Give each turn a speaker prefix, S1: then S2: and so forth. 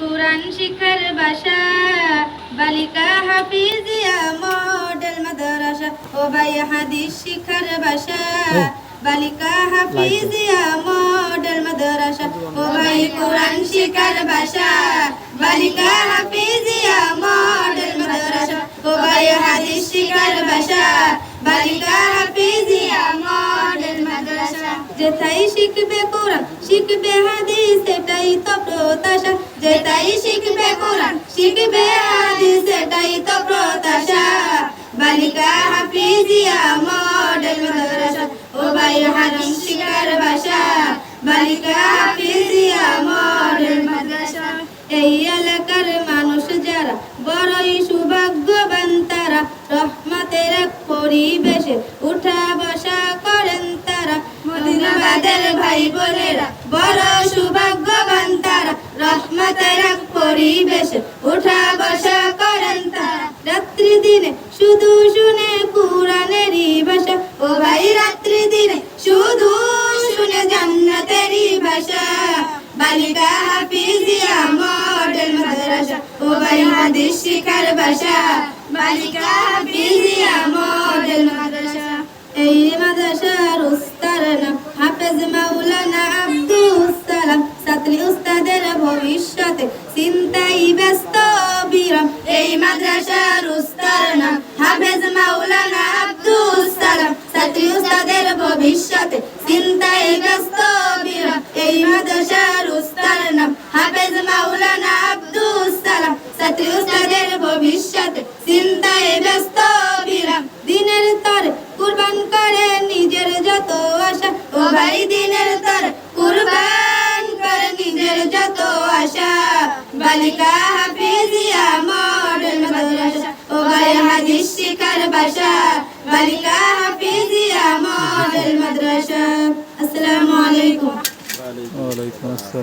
S1: কোরআন শিখার বাসা বালিকা হাফিজিয়া মডেল মাদ্রাসা। ও ভাই হাদিস শিখার বাসা বালিকা হাফিজিয়া মডেল মাদ্রাসা। ও ভাই কোরআন শিখার বাসা বালিকা হাফিজিয়া মডেল মাদ্রাসা। ও ভাই হাদিস শিখার বাসা বালিকা হাফিজিয়া মডেল মাদ্রাসা। যেথাই শিখবে কোরআন শিখবে হাদিস। সেটাই তো প্রত্যাশা, যেটাই শিখবে কোরআন শিখবে হাদিস, সেটাই তো প্রত্যাশা। বালিকা হাফিজিয়া মডেল মাদ্রাসা, ও ভাই হাদিস শিখার ভাষা বালিকা হাফিজিয়া মডেল মাদ্রাসা, এই এলাকার মানুষ যারা বড়ই সৌভাগ্যবান, তারা রহমতের পরিবেশে উঠা বসা করেন তারা। মদিনাবাদের ভাই বোনেরা বড় রহমতের এক পরিবেশে উঠা বসা করেন তারা রাত্রি দিনে শুধু শুনে কোরআনেরই ভাষা। ও ভাই রাত্রি দিনে শুধু শুনে জান্নাতেরই ভাষা। বালিকা হাফিজিয়া মডেল মাদ্রাসা। ও ভাই, হাদিস শিখার ভাষা। বালিকা হাফিজিয়া ব্যস্ত বিরাম এই মাদ্রাসার উস্তার নাম হাফেজ মাওলানা আব্দুল সালাম। ছাত্রী উস্তাদের ভবিষ্যতে চিন্তাই ব্যস্ত বিরাম এই মাদ্রাসার উস্তার নাম হাফেজ মাওলানা আব্দুল সালাম। ছাত্রী উস্তাদের ভবিষ্যতে চিন্তায় বালিকা হাফিজিয়া মডেল মাদ্রাসা ও গায়ে হাদিস শিকার বাসা। বালিকা হাফিজিয়া মডেল মাদ্রাসা। আসসালামু আলাইকুম।
S2: ওয়ালাইকুম আসসালাম।